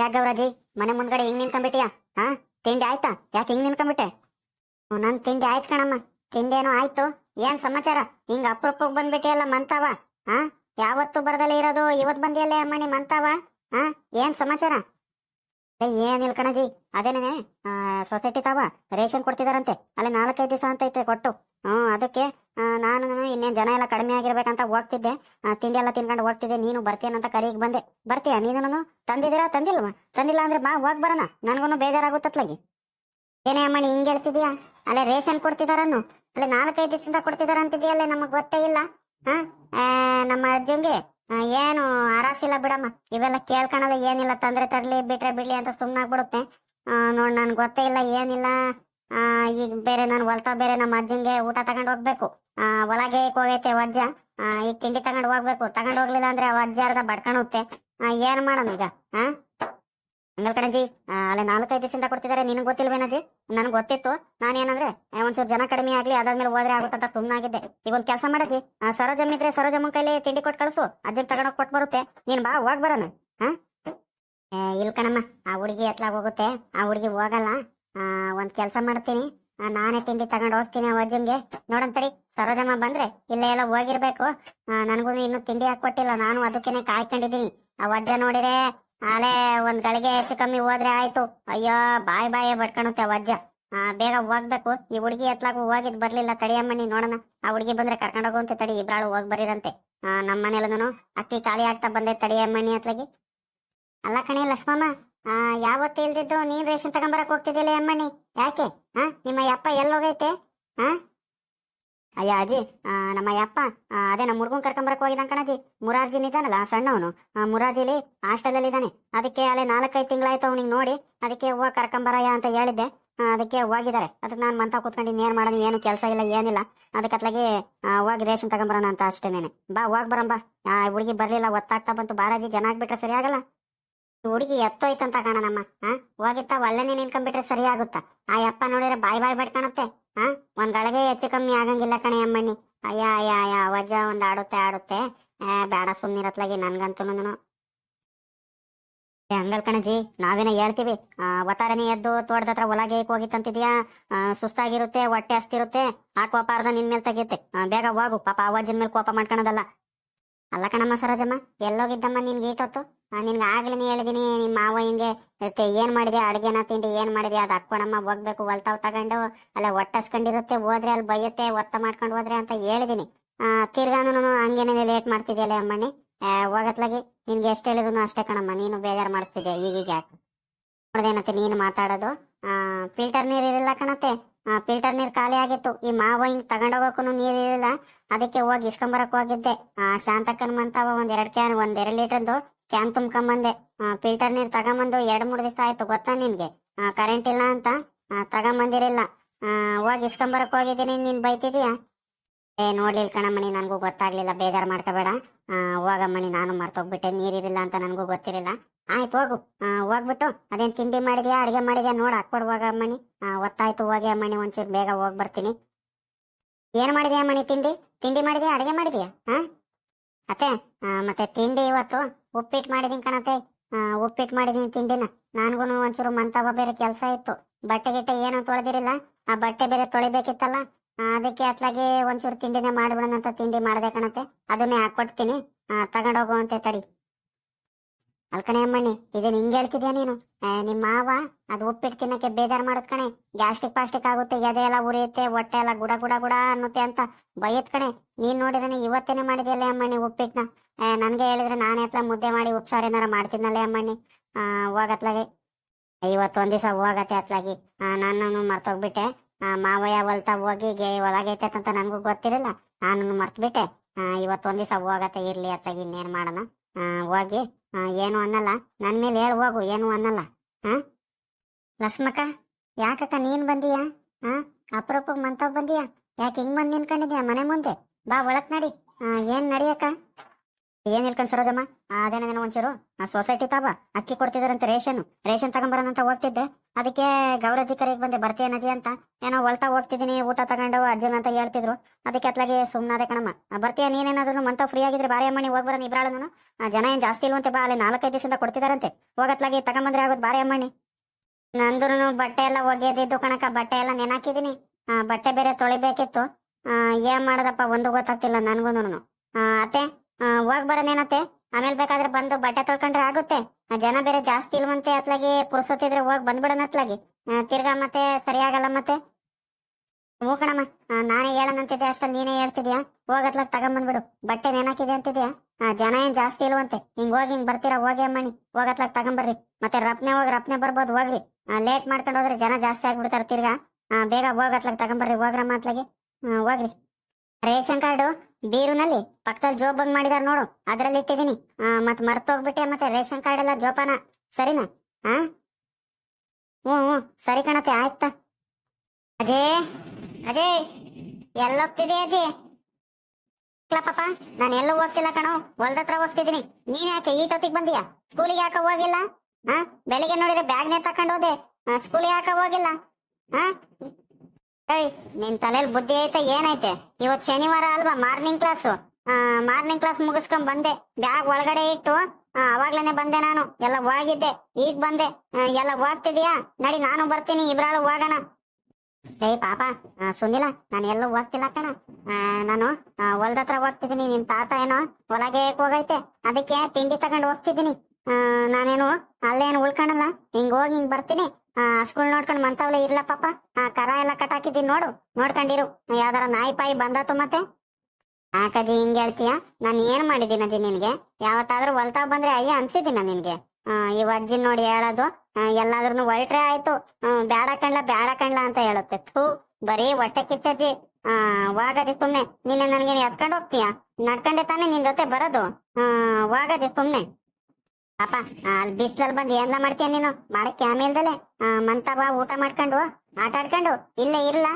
ಯಾಕೆ ಗೌರಾಜಿ? ಮನೆ ಮುಂದ್ಗಡೆ ಹಿಂಗ್ ನಿಂತ್ಕೊಂಡ್ಬಿಟ್ಟಿಯಾ? ಹಾ? ತಿಂಡಿ ಆಯ್ತಾ? ಯಾಕೆ ಹಿಂಗ್ ನಿಂತ್ಕೊಂಡ್ಬಿಟ್ಟೆ? ಹ್ಮ್, ನನ್ ತಿಂಡಿ ಆಯ್ತು ಕಣಮ್ಮ. ತಿಂಡಿ ಏನೋ ಆಯ್ತು. ಏನ್ ಸಮಾಚಾರ? ಹಿಂಗ ಅಪ್ರೂಪಕ್ ಬಂದ್ಬಿಟ್ಟಿಯಲ್ಲ ಮಂತಾವ ಹಾ? ಯಾವತ್ತು ಬರ್ದಲ್ಲೇ ಇರೋದು ಇವತ್ ಬಂದಿಯಲ್ಲ ಅಮ್ಮ ನೀ ಮಂತಾವ ಹಾ? ಏನ್ ಸಮಾಚಾರ? ಏ, ಏನಿಲ್ಲ ಕಣಜಿ. ಅದೇನೇ ಸೊಸೈಟಿ ತಾವ ರೇಷನ್ ಕೊಡ್ತಿದಾರಂತೆ. ಅಲ್ಲಿ ನಾಲ್ಕೈದು ದಿವಸ ಅಂತ ಐತೆ ಕೊಟ್ಟು. ಹ್ಮ್ ಅದಕ್ಕೆ ನಾನು ಇನ್ನೇನ್ ಜನ ಎಲ್ಲ ಕಡಿಮೆ ಆಗಿರ್ಬೇಕಂತ ಹೋಗ್ತಿದ್ದೆ. ತಿಂಡಿ ಎಲ್ಲ ತಿನ್ಕೊಂಡು ಹೋಗ್ತಿದ್ದೆ. ನೀನು ಬರ್ತೀಯನಂತ ಕರೀಗ್ ಬಂದೆ. ಬರ್ತೀಯ? ನೀನು ತಂದಿದ್ದೀರಾ? ತಂದಿಲ್ವಾ? ತಂದಿಲ್ಲ ಅಂದ್ರೆ ಬಾ ಹೋಗ್ ಬರೋಣ. ನನಗೂ ಬೇಜಾರಾಗುತ್ತತ್ಲಾಗಿ. ಏನೇ ಅಮ್ಮ ನೀ ಹಿಂಗ್ ಹೇಳ್ತಿದ್ಯಾ? ಅಲ್ಲೇ ರೇಷನ್ ಕೊಡ್ತಿದಾರನ್ನು? ಅಲ್ಲೇ ನಾಲ್ಕೈದು ದಿವಸದಿಂದ ಕೊಡ್ತಿದಾರ ಅಂತಿದ್ಯಲ್ಲೇ ನಮಗ್ ಗೊತ್ತೇ ಇಲ್ಲ. ಹಾ ನಮ್ಮ ಆ, ಏನು ಆರಾಸಿಲ್ಲ ಬಿಡಮ್ಮ. ಇವೆಲ್ಲ ಕೇಳ್ಕೊಳಲ್ಲ ಏನಿಲ್ಲ. ತಂದ್ರೆ ತರ್ಲಿ ಬಿಟ್ರೆ ಬಿಡ್ಲಿ ಅಂತ ಸುಮ್ಮನಾಗ್ಬಿಡುತ್ತೆ ನೋಡ್ ನನ್ ಗೊತ್ತೇ ಇಲ್ಲ ಏನಿಲ್ಲ. ಈಗ ಬೇರೆ ನಾನು ಹೊಲ್ತಾ ಬೇರೆ ನಮ್ಮ ಅಜ್ಜಂಗೆ ಊಟ ತಗೊಂಡು ಹೋಗ್ಬೇಕು. ಒಳಗೆ ಹೋಗೈತೆ ಅಜ್ಜ. ಈಗ ತಿಂಡಿ ತಗೊಂಡು ಹೋಗ್ಬೇಕು. ತಗೊಂಡು ಹೋಗ್ಲಿಲ್ಲ ಅಂದ್ರೆ ಅವ ಅಜ್ಜ ಅರ್ಧ ಬಡ್ಕೊಳುತ್ತೆ ಏನ್ ಮಾಡೋಣ ಈಗ ಹಾ ಕಣಜಿ ಅಲ್ಲೇ ನಾಲ್ಕೈದು ದಿವಸದಿಂದ ಕೊಡ್ತಿದಾರೆ ನಿನಗೆ ಗೊತ್ತಿಲ್ವೇನಜಿ ನನಗೆ ಗೊತ್ತಿತ್ತು. ನಾನೇನಂದ್ರೆ ಏನಂದ್ರೆ ಒಂಚೂರು ಜನ ಕಡಿಮೆ ಆಗ್ಲಿ ಅದಾದ್ಮೇಲೆ ಹೋದ್ರೆ ಆಗುತ್ತಂತ ಸುಮ್ಮನಾಗಿದ್ದೆ ಈಗ ಒಂದು ಕೆಲಸ ಮಾಡಿದ್ವಿ ಸರೋಜಮ್ಮ ಇದ್ರೆ ಸರೋಜಮ್ಮ ಕೈಲಿ ತಿಂಡಿ ಕೊಟ್ಟು ಕಳಿಸು. ಅಜ್ಜನ್ ತಗೊಂಡೋಗಿ ಕೊಟ್ಟು ಬರುತ್ತೆ. ನೀನ್ ಬಾ ಹೋಗ್ ಹಾ ಏ, ಇಲ್ ಕಣಮ್ಮ ಆ ಹುಡುಗಿ ಎತ್ಲಾಗ ಹೋಗುತ್ತೆ. ಆ ಹುಡುಗಿ ಹೋಗಲ್ಲ. ಒಂದ್ ಕೆಲಸ ಮಾಡ್ತೀನಿ. ನಾನೇ ತಿಂಡಿ ತಗೊಂಡ್ ಹೋಗ್ತೀನಿ ಅಜ್ಜಂಗೆ ನೋಡಂತಡಿ ಸರೋಜಮ್ಮ ಬಂದ್ರೆ ಇಲ್ಲೇ ಎಲ್ಲ ಹೋಗಿರ್ಬೇಕು. ನನಗೂ ಇನ್ನು ತಿಂಡಿ ಹಾಕೊಟ್ಟಿಲ್ಲ ನಾನು ಅದಕ್ಕೇನೆ ಕಾಯ್ಕೊಂಡಿದ್ದೀನಿ. ಆ ಅಜ್ಜ ನೋಡಿದ್ರೆ ಆಲೆ ಒಂದ್ ಗಳಿಗೆ ಹೆಚ್ಚು ಕಮ್ಮಿ ಹೋದ್ರೆ ಆಯ್ತು. ಅಯ್ಯೋ, ಬಾಯ್ ಬಾಯೇ ಬಡ್ಕೊಳುತ್ತೆ ವಜ್ಜ ಬೇಗ ಹೋಗ್ಬೇಕು. ಈ ಹುಡುಗಿ ಎತ್ಲಾಗು ಹೋಗಿದ್ ಬರ್ಲಿಲ್ಲ ತಡಿಯಮ್ಮನಿ ನೋಡೋಣ. ಆ ಹುಡುಗಿ ಬಂದ್ರೆ ಕರ್ಕೊಂಡು ಹೋಗುವಂತೆ ತಡಿ, ಇಬ್ರಾಳು ಹೋಗ್ ಬರೀರಂತೆ. ನಮ್ಮ ಮನೇಲೂ ಅಕ್ಕಿ ಖಾಲಿ ಆಗ್ತಾ ಬಂದೆ ತಡಿಯಮ್ಮಣ್ಣಿ ಅತ್ಲಾಗಿ ಅಲ್ಲ ಕಣೆ ಲಕ್ಷ್ಮಮ್ಮ ಯಾವತ್ತು ಇಲ್ದಿದ್ದು ನೀನ್ ರೇಷನ್ ತಗೊಂಬರಕ್ ಹೋಗ್ತಿದ್ದಿಲ್ಲ ಅಮ್ಮಣ್ಣಿ. ಯಾಕೆ? ಹಾ ನಿಮ್ಮ ಯಪ್ಪ ಎಲ್ಲೋಗೈತೆ ಹಾ ಅಯ್ಯ ಅಜ್ಜಿ ನಮ್ಮ ಯಪ್ಪ ಅದೇ ನಮ್ಮ ಹುಡ್ಗನ್ ಕರ್ಕೊಂಬರಕ್ ಹೋಗಿದ್ದಾನ ಕಣಜಿ ಮುರಾರ್ಜಿನ್ ಇದ್ದಾನಲ್ಲ ಸಣ್ಣವನು. ಮುರಾರ್ಜಿಲಿ ಹಾಸ್ಟೆಲ್ ಇದ್ದಾನೆ. ಅದಕ್ಕೆ ಅಲ್ಲೇ ನಾಲ್ಕೈದು ತಿಂಗಳಾಯ್ತು ಅವ್ನಿಗೆ ನೋಡಿ, ಅದಕ್ಕೆ ಹೋಗಿ ಕರ್ಕೊಂಬರಯ್ಯ ಅಂತ ಹೇಳಿದ್ದೆ. ಅದಕ್ಕೆ ಹೋಗಿದ್ದಾರೆ ಅದಕ್ಕೆ ನಾನು ಮಂತ ಕೂತ್ಕೊಂಡು ಏನ್ ಮಾಡೋದು, ಏನು ಕೆಲಸ ಇಲ್ಲ, ಏನಿಲ್ಲ. ಅದಕ್ಕೆ ಅತ್ಲಾಗಿ ಹೋಗಿ ರೇಷನ್ ತಗೊಂಬರೋಣ ಅಂತ ಅಷ್ಟೇನೆ ಬಾ ಹೋಗ್ ಬರಂಬಾ ಆ, ಹುಡುಗಿ ಬರ್ಲಿಲ್ಲ, ಒತ್ತಾಗ್ತಾ ಬಂತು. ಬಾರಾಜಿ, ಜನ ಆಗ್ಬಿಟ್ರೆ ಸರಿ ಹುಡುಗಿ ಎತ್ತೋಯ್ತಂತ ಕಾಣನಮ್ಮ ಹಾ ಹೋಗಿತ್ತ ಒಳ್ಳೆನೆ ನಿನ್ಕೊಂಡ್ಬಿಟ್ರೆ ಸರಿ ಆಗುತ್ತಾ? ಆ ಯಪ್ಪ ನೋಡಿದ್ರೆ ಬಾಯ್ ಬಾಯ್ ಬಡ್ಕಾಣುತ್ತೆ ಹಾ ಒಂದ್ ಗಳಿಗೆ ಹೆಚ್ಚು ಕಮ್ಮಿ ಆಗಂಗಿಲ್ಲ ಕಣೆ ಅಮ್ಮಣ್ಣಿ. ಅಯ್ಯ ಅಯ್ಯ ಅಯ್ಯ ವಜ್ಜ ಒಂದ್ ಆಡುತ್ತೆ ಆಡುತ್ತೆ. ಬೇಡ ಸುಮ್ಮನಿರತ್ಲಾಗಿ ನನ್ಗಂತೂ ಹಂಗಲ್ ಕಣಜಿ ನಾವೇನ ಹೇಳ್ತೀವಿ. ಒತ್ತಾರನೇ ಎದ್ದು ತೋಟದ ಹತ್ರ ಒಳಗೆ ಹೋಗಿತ್ತಂತಿದ್ಯಾ? ಸುಸ್ತಾಗಿರುತ್ತೆ, ಹೊಟ್ಟೆ ಹಸ್ತಿರುತ್ತೆ. ಆ ಕೋಪ ಅರ್ಧ ನಿನ್ ಮೇಲೆ ತೆಗಿಯುತ್ತೆ ಬೇಗ ಹೋಗು, ಪಾಪ ಅವಾಜಿನ ಮೇಲೆ ಕೋಪ ಮಾಡ್ಕೊಳೋದಲ್ಲ ಅಲ್ಲ ಕಣಮ್ಮ ಸರೋಜಮ್ಮ, ಎಲ್ಲೋಗಿದ್ದಮ್ಮ ನಿನ್ಗೆ ಈಟೊತ್ತು? ನಿನ್ಗೆ ಆಗ್ಲೇ ಹೇಳಿದೀನಿ ನಿಮ್ಮ ಮಾವ ಹಿಂಗೆ ಏನ್ ಮಾಡಿದೆ ಅಡುಗೆನ, ತಿಂಡಿ ಏನ್ ಮಾಡಿದೆ ಅದು ಹಾಕ್ಕೊಣಮ್ಮ, ಹೋಗ್ಬೇಕು ಹೊಲ್ತಾವ್ ತಗೊಂಡು, ಅಲ್ಲ ಒಟ್ಟಸ್ಕೊಂಡಿರುತ್ತೆ, ಹೋದ್ರೆ ಅಲ್ಲಿ ಬೈಯುತ್ತೆ, ಒತ್ತ ಮಾಡ್ಕೊಂಡು ಹೋದ್ರೆ ಅಂತ ಹೇಳಿದೀನಿ. ತಿರ್ಗಾನು ಹಂಗೇನೇ ಲೇಟ್ ಮಾಡ್ತಿದ್ಯಲ್ಲ ಅಮ್ಮಣ್ಣಿ? ಹೋಗತ್ಲಾಗಿ, ನಿನ್ಗೆ ಎಷ್ಟು ಹೇಳಿದ್ರು ಅಷ್ಟೇ ಕಣಮ್ಮ, ನೀನು ಬೇಜಾರು ಮಾಡಿಸ್ತಿದ್ದೆ ಈಗೀಗ ಯಾಕೆ? ನೋಡ್ದೇನತ್ತೆ ನೀನು ಮಾತಾಡೋದು? ಫಿಲ್ಟರ್ ನೀರು ಇರಲ್ಲ ಕಣತ್ತೆ. ಫಿಲ್ಟರ್ ನೀರು ಖಾಲಿ ಆಗಿತ್ತು. ಈ ಮಾವ ಹಿಂಗ್ ತಗೊಂಡೋಗಕ್ಕೂ ನೀರು ಇರಲಿಲ್ಲ. ಅದಕ್ಕೆ ಹೋಗಿ ಇಸ್ಕೊಂಬರಕ್ ಹೋಗಿದ್ದೆ. ಆ, ಶಾಂತಕ್ಕನ್ ಮಂತವ ಒಂದ್ ಎರಡ್ ಕ್ಯಾನ್ ಒಂದ್ ಎರಡ್ ಲೀಟರ್ದು ಕ್ಯಾನ್ ತುಂಬ್ಕೊಂಬಂದೆ. ಫಿಲ್ಟರ್ ನೀರು ತಗೊಂಬಂದು ಎರಡ್, ಮೂರ್ ದಿವಸ ಆಯ್ತು ಗೊತ್ತಾ ನಿನ್ಗೆ ಕರೆಂಟ್ ಇಲ್ಲ ಅಂತ? ತಗೊಂಬಂದಿರಲಿಲ್ಲ ಹೋಗಿ ಇಸ್ಕೊಂಬರಕ್ ಹೋಗಿದ್ದೀನಿ. ನೀನ್ ಬೈತಿದೀಯ? ಏ ನೋಡ್ಲಿಲ್ಲ ಕಣಮ್ಮಣಿ, ನನಗೂ ಗೊತ್ತಾಗ್ಲಿಲ್ಲ. ಬೇಜಾರ್ ಮಾಡ್ಕೋಬೇಡ. ಹೋಗಮ್ಮಣಿ, ನಾನು ಮರ್ತೋಗ್ಬಿಟ್ಟೆ. ನೀರಿರಿಲ್ಲ ಅಂತ ನನಗೂ ಗೊತ್ತಿರಲಿಲ್ಲ. ಆಯ್ತು ಹೋಗು. ಹೋಗ್ಬಿಟ್ಟು ಅದೇನ್ ತಿಂಡಿ ಮಾಡಿದ್ಯಾ ಅಡಿಗೆ ಮಾಡಿದ್ಯಾ ನೋಡಿ ಹಾಕ್ಬಿಡ್ ಹೋಗಮ್ಮಣಿ ಆ, ಒತ್ತಾಯ್ತು ಹೋಗಿ ಅಮ್ಮಣಿ ಒಂಚೂರು ಬೇಗ ಹೋಗ್ಬರ್ತೀನಿ ಏನ್ ಮಾಡಿದ್ಯಾ ಅಮ್ಮಣಿ ತಿಂಡಿ? ತಿಂಡಿ ಮಾಡಿದ್ಯಾ ಅಡಿಗೆ ಮಾಡಿದ್ಯಾ? ಹಾ? ಅತ್ತೆ ಮತ್ತೆ ತಿಂಡಿ ಇವತ್ತು ಉಪ್ಪಿಟ್ಟು ಮಾಡಿದೀನಿ ಕಣತೆ ಆ, ಉಪ್ಪಿಟ್ಟು ಮಾಡಿದೀನಿ ತಿಂಡಿನ. ನನ್ಗೂ ಒಂಚೂರು ಮಂತವ ಬೇರೆ ಕೆಲಸ ಇತ್ತು. ಬಟ್ಟೆ ಗಿಟ್ಟೆ ಏನು ತೊಳೆದಿರಿಲ್ಲ. ಆ ಬಟ್ಟೆ ಬೇರೆ ತೊಳಿಬೇಕಿತ್ತಲ್ಲ. ಅದಕ್ಕೆ ಅತ್ಲಾಗೆ ಒಂಚೂರು ತಿಂಡಿನೇ ಮಾಡ್ಬಿಡೋಣ ಅಂತ ತಿಂಡಿ ಮಾಡಿದೆ ಕಣತೆ ಅದನ್ನೇ ಹಾಕ್ಕೊಡ್ತೀನಿ ಆ, ತಗೊಂಡೋಗುವಂತೆ ತಡಿ. ಅಲ್ಕಣೆ ಅಮ್ಮಣ್ಣಿ ಇದನ್ನ ಹಿಂಗ್ ಹೇಳ್ತಿದ್ಯಾ ನೀನು? ನಿಮ್ಮ ನಿಮ್ ಮಾವ ಅದು ಉಪ್ಪಿಟ್ಟು ತಿನ್ನಕ್ಕೆ ಬೇಜಾರ್ ಮಾಡೋದ್ ಕಣೆ. ಗ್ಯಾಸ್ಟಿಕ್ ಪಾಸ್ಟಿಕ್ ಆಗುತ್ತೆ, ಎದೆ ಎಲ್ಲ ಉರಿಯುತ್ತೆ, ಹೊಟ್ಟೆ ಎಲ್ಲ ಗುಡ ಗುಡ ಗುಡ ಅನ್ನುತ್ತೆ ಅಂತ ಬೈಯತ್ ಕಣೆ. ನೀನ್ ನೋಡಿದ್ರೆ ಇವತ್ತೇನೆ ಮಾಡಿದ್ಯಲ್ಲ ಅಮ್ಮಣ್ಣಿ ಉಪ್ಪಿಟ್ನ? ನನಗೆ ಹೇಳಿದ್ರೆ ನಾನೇ ಹತ್ರ ಮುದ್ದೆ ಮಾಡಿ ಉಪ್ಸಾರು ಏನಾರ ಮಾಡ್ತಿದ್ನಲ್ಲೇ ಅಮ್ಮಣ್ಣಿ? ಇವತ್ತು ಇವತ್ತೊಂದ್ ದಿವಸ ಹೋಗತ್ತೆ ಅತ್ಲಾಗಿ. ನಾನು ಮರ್ತೋಗ್ಬಿಟ್ಟೆ. ಮಾವಯ್ಯ ಹೊಲ್ತಾ ಹೋಗಿ ಒಳಗೈತೆ ಅಂತ ನನಗೂ ಗೊತ್ತಿರಲಿಲ್ಲ ನಾನು ಮರ್ತ್ಬಿಟ್ಟೆ. ಇವತ್ತೊಂದ್ ದಿವಸ ಹೋಗತ್ತೆ, ಇರ್ಲಿ ಅತ್ತಾಗಿ ಇನ್ನೇನ್ ಮಾಡೋಣ? ಹೋಗಿ. ಏನು ಅನ್ನಲ್ಲ. ನನ್ನ ಮೇಲೆ ಹೇಳಿ, ಹೋಗು. ಏನು ಅನ್ನಲ್ಲ. ಹಾ ಲಕ್ಷ್ಮಕ್ಕ, ಯಾಕಕ್ಕ ನೀನ್ ಬಂದಿಯಾ? ಹಾ ಅಪರೂಪಕ್ಕೆ ಮಂತವ್ ಬಂದಿಯಾ? ಯಾಕೆ ಹಿಂಗ್ ಬಂದ್ ನಿನ್ಕೊಂಡಿದ್ಯಾ ಮನೆ ಮುಂದೆ. ಬಾ ಒಳಕ್ ನಡಿ. ಏನ್ ನಡಿಯಕ್ಕ? ಏನ್ ಹೇಳ್ಕೊಂಡ್ ಸರೋಜಮ್ಮ? ಅದೇನ ನಾನು ಒಂಚೂರು. ಆ ಸೊಸೈಟಿ ತಾಬ ಅಕ್ಕಿ ಕೊಡ್ತಿದಾರಂತೆ ರೇಷನ್. ರೇಷನ್ ತಗೊಂಬರೋಣಂತ ಹೋಗ್ತಿದ್ದೆ. ಅದಕ್ಕೆ ಗೌರಜಿ ಕರೆಗೆ ಬಂದೆ ಬರ್ತೀಯ ನಜಿ ಅಂತ. ಏನೋ ಹೊಲ್ತಾ ಹೋಗ್ತಿದ್ದೀನಿ ಊಟ ತಗೊಂಡು ಅಜ್ಜನ ಅಂತ ಹೇಳ್ತಿದ್ರು. ಅದಕ್ಕೆ ಅತ್ಲಾಗೆ ಸುಮ್ಮನಾದೆ ಕಣಮ್ಮ. ಬರ್ತೀಯ ನೀನೇನಾದ್ರು ಮಂತ ಫ್ರೀ ಆಗಿದ್ರೆ ಬಾರಿ ಅಮ್ಮನಿ ಹೋಗಿ ಬರೋಣ ನಾನು ಜನ ಏನ್ ಜಾಸ್ತಿ ಇಲ್ವಂತೆ? ಬಾ ಅಲ್ಲಿ ನಾಲ್ಕೈದು ದಿವಸದಿಂದ ಕೊಡ್ತಿದಾರಂತೆ. ಹೋಗತ್ಲಾಗಿ ತಗೊಂಬಂದ್ರೆ ಆಗೋದು ಬಾರಿ ಅಮ್ಮಣ್ಣಿ. ನಂದು ಬಟ್ಟೆ ಎಲ್ಲ ಒಗೆದಿದ್ದು ಕಣಕ ಬಟ್ಟೆ ಎಲ್ಲ ನೆನಾಕಿದೀನಿ ಆ, ಬಟ್ಟೆ ಬೇರೆ ತೊಳಿಬೇಕಿತ್ತು. ಏನ್ ಮಾಡದಪ್ಪ ಒಂದು ಗೊತ್ತಾಗ್ತಿಲ್ಲ ನನ್ಗೂನು ಅತ್ತೆ ಹೋಗ್ ಬರೋದೇನತ್ತೆ ಆಮೇಲೆ ಬೇಕಾದ್ರೆ ಬಂದು ಬಟ್ಟೆ ತೊಳ್ಕೊಂಡ್ರೆ ಆಗುತ್ತೆ. ಜನ ಬೇರೆ ಜಾಸ್ತಿ ಇಲ್ವಂತೆ ಅತ್ಲಾಗಿ ಪುರ್ಸೊತ್ತಿದ್ರೆ ಹೋಗಿ ಬಂದ್ಬಿಡೋಣ ಅತ್ಲಾಗಿ. ತಿರ್ಗಾ ಮತ್ತೆ ಸರಿಯಾಗಲ್ಲ ಮತ್ತೆ. ಹ್ಞೂ ಆ, ನಾನೇ ಹೇಳನಂತಿದ್ದೆ ಅಷ್ಟಲ್ಲಿ ನೀನೇ ಹೇಳ್ತಿದ್ಯಾ? ಹೋಗತ್ಲಾಗ ತಗೊಂಬಂದ್ಬಿಡು. ಬಟ್ಟೆ ನೆನಾಕಿದೆ ಅಂತಿದ್ಯಾ? ಜನ ಏನ್ ಜಾಸ್ತಿ ಇಲ್ವಂತೆ. ಹಿಂಗ್ ಹೋಗಿ ಹಿಂಗ್ ಬರ್ತೀರಾ ಹೋಗಿ ಅಮ್ಮಣ್ಣಿ. ಹೋಗತ್ಲಾಗ ತಗೊಂಬರ್ರಿ. ಮತ್ತೆ ರಪ್ನೆ ಹೋಗಿ ರಪ್ನೆ ಬರ್ಬೋದು ಹೋಗ್ರಿ. ಲೇಟ್ ಮಾಡ್ಕೊಂಡು ಹೋದ್ರೆ ಜನ ಜಾಸ್ತಿ ಆಗ್ಬಿಡ್ತಾರೆ ತಿರ್ಗಾ. ಬೇಗ ಹೋಗತ್ಲಾಗ ತಗೊಂಬರ್ರಿ ಹೋಗ್ರಮ್ಮ ಅತ್ಲಾಗಿ. ಹೋಗ್ರಿ. Ration card? ಬೀರುನಲ್ಲಿ ಪಕ್ಕದಲ್ಲಿ ಜೋಬಂಗ್ ಮಾಡಿದಾರ ನೋಡು, ಅದ್ರಲ್ಲಿ ಇಟ್ಟಿದೀನಿ ಮತ್ ಮರ್ತೋಗ್ಬಿಟ್ಟೆ ಮತ್ತೆ ರೇಷನ್ ಕಾರ್ಡ್ ಎಲ್ಲ ಜೋಪಾನ. ಸರಿನಾ? ಹಾ ಹ್ಮ್ ಹ್ಞೂ. ಸರಿ ಕಣತೆ ಆಯ್ತಾ? ಅಜೇ ಅಜೇ ಎಲ್ಲೋಗ್ತಿದೆ ಅಜಯ್? ಇಲ್ಲ ಪಾಪ ನಾನು ಎಲ್ಲೂ ಹೋಗ್ತಿಲ್ಲ ಕಣೋ ಹೊಲ್ದತ್ರ ಹೋಗ್ತಿದ್ದೀನಿ. ನೀನ್ ಯಾಕೆ ಈ ಟೊತ್ತಿಗೆ ಬಂದಿಯಾ? ಸ್ಕೂಲಿಗೆ ಯಾಕೆ ಹೋಗಿಲ್ಲ? ಹಾ ಬೆಳಿಗ್ಗೆ ನೋಡಿದ್ರೆ ಬ್ಯಾಗ್ನೇ ತಕೊಂಡು ಹೋದೆ. ಸ್ಕೂಲಿಗೆ ಯಾಕೆ ಹೋಗಿಲ್ಲ? ಹಾ ಏಯ್, ನಿನ್ ತಲೆಯಲ್ಲಿ ಬುದ್ಧಿ ಐತೆ, ಏನೈತೆ? ಇವತ್ ಶನಿವಾರ ಅಲ್ವಾ? ಮಾರ್ನಿಂಗ್ ಕ್ಲಾಸ್ ಮಾರ್ನಿಂಗ್ ಕ್ಲಾಸ್ ಮುಗಿಸ್ಕೊಂಡ್ ಬಂದೆ. ಬ್ಯಾಗ್ ಒಳಗಡೆ ಇಟ್ಟು ಅವಾಗ್ಲೇನೆ ಬಂದೆ ನಾನು. ಎಲ್ಲ ಹೋಗಿದ್ದೆ. ಈಗ ಬಂದೆ. ಎಲ್ಲ ಹೋಗ್ತಿದ್ಯಾ? ನಡಿ, ನಾನು ಬರ್ತೀನಿ. ಇಬ್ರಾಳು ಹೋಗೋಣ. ಏಯ್ ಪಾಪ. ಸುನಿಲ, ನಾನು ಎಲ್ಲೂ ಹೋಗ್ತಿಲ್ಲ ಕಣ. ನಾನು ಹೊಲ್ದ ಹತ್ರ ಹೋಗ್ತಿದ್ದೀನಿ ನಿಮ್ ತಾತ ಏನೋ ಹೊಲಗೆ ಹೋಗೈತೆ. ಅದಕ್ಕೆ ತಿಂಡಿ ತಗೊಂಡು ಹೋಗ್ತಿದ್ದೀನಿ ನಾನೇನು, ಅಲ್ಲೇನು ಉಳ್ಕೊಂಡಲ್ಲ ಹಿಂಗ್ ಹೋಗಿ, ಹಿಂಗ್ ಬರ್ತೀನಿ. ಸ್ಕೂಲ್ ನೋಡ್ಕೊಂಡು ಮಂತವ್ಲೆ ಇರ್ಲ ಪಾಪ. ಆ, ಕರ ಎಲ್ಲ ಕಟ್ಟಾಕಿದ್ದೀನಿ ನೋಡು. ನೋಡ್ಕೊಂಡಿರು. ಯಾವ್ದಾರ ನಾಯಿ ಪಾಯಿ ಬಂದಾತು ಮತ್ತೆ? ಆಕಜಿ, ಹಿಂಗ್ ಹೇಳ್ತೀಯ? ನಾನು ಏನ್ ಮಾಡಿದ್ದೀನಿ ಅಜ್ಜಿ ನಿನ್ಗೆ? ಯಾವತ್ತಾದ್ರೂ ಹೊಲ್ತಾವ್ ಬಂದ್ರೆ ಅಯ್ಯ ಅನ್ಸಿದ್ದೀನ ನಿನ್ಗೆ? ಈ ಅಜ್ಜಿ ನೋಡಿ ಹೇಳೋದು. ಎಲ್ಲಾದ್ರೂ ಒಳ್ಟ್ರೆ ಆಯ್ತು. ಬ್ಯಾಡ ಕಣ್ಲ ಬ್ಯಾಡ ಕಣ್ಲ ಅಂತ ಹೇಳುತ್ತೆ. ಥೂ, ಬರೀ ಹೊಟ್ಟೆ ಕಿಚ್ಚಜ್ಜಿ ಆ, ವಾಗದಿ ಸುಮ್ನೆ. ನಿನ್ನೆ ನನ್ಗೆ ಎತ್ಕೊಂಡು ಹೋಗ್ತೀಯ? ನಡ್ಕಂಡೆ ತಾನೇ ನಿನ್ ಜೊತೆ ಬರೋದು? ವಾಗದಿ ಸುಮ್ನೆ. ಪಾಪ ಆ, ಅಲ್ಲಿ ಬಿಸ್ಲಲ್ಲಿ ಬಂದು ಏನ ಮಾಡ್ತೀಯ ನೀನು? ಮಾಡಕ್ಕೆ ಆಮೇಲ್ದಲೆ ಬಾ ಊಟ ಮಾಡ್ಕೊಂಡು ಆಟ ಆಡ್ಕೊಂಡು ಇಲ್ಲೇ ಇರ್ಲ.